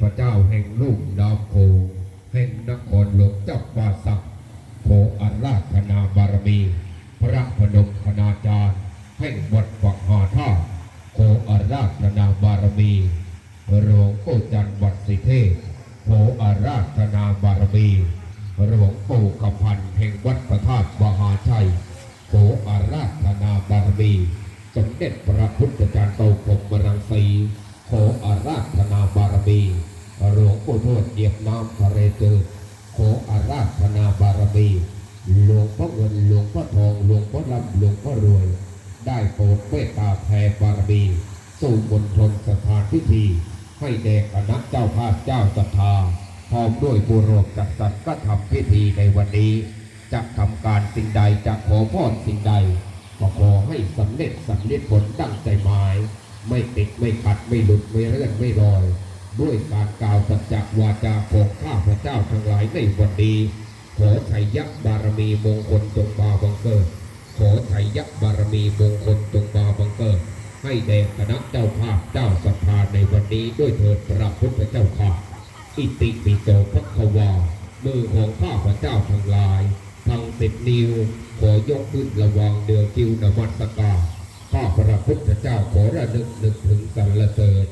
พระเจ้าแห่งลูกดาวโคแห่งนครหลวงเจ้าป่าสักโคอาราธนาบารมี พระพนมคณาจารย์แห่งวัดฝักหาท่าโคอาราธนาบารมีหลวงปู่จันทร์วัดสิเทพโคอาราธนาบารมีหลวงปู่กำพันแห่งวัดพระธาตุมหาชัยโขอาราธนาบารมี สมเด็จพระพุทธจารย์โตกมรังสีโขอาราธนาบารมี หลวงปู่ทวดเหยียบน้ำทะเลจืดโขอาราธนาบารมีหลวงพ่อเงินหลวงพ่อทองหลวงพ่อร่ำหลวงพ่อรวย ได้โปรดเมตตาแผ่บารมีสู่มณฑลสถานพิธี ให้แด่คณะเจ้าภาพเจ้าศรัทธาพร้อมด้วยผู้ร่วมจัดสรรก็ทำพิธีในวันนี้จะทำการสิ่งใดจะขอพรสิ่งใดก็ขอให้สำเร็จสำเร็จผลดังใจหมาย ไม่ติดไม่ขัดไม่หลุดไม่เลื่อนไม่ลอย ด้วยการกล่าวสัจจวาจาของข้าพระเจ้าทั้งหลายในวันนี้ขอชัยยักษ์บารมีมงคลจงมาบังเกิด ขอชัยยักษ์บารมีมงคลจงมาบังเกิด ให้แด่คณะเจ้าภาพเจ้าศรัทธาในวันนี้ด้วยเถิดพระพุทธเจ้าข้าอิติปิโตภความือของข้าพระเจ้าทั้งหลายทั้งสิบนิ้วขอยกขึ้นระวังเดือคิวนมัสกาข้าพระพุทธเจ้าขอระลึกนึกถึงสรรเสริญ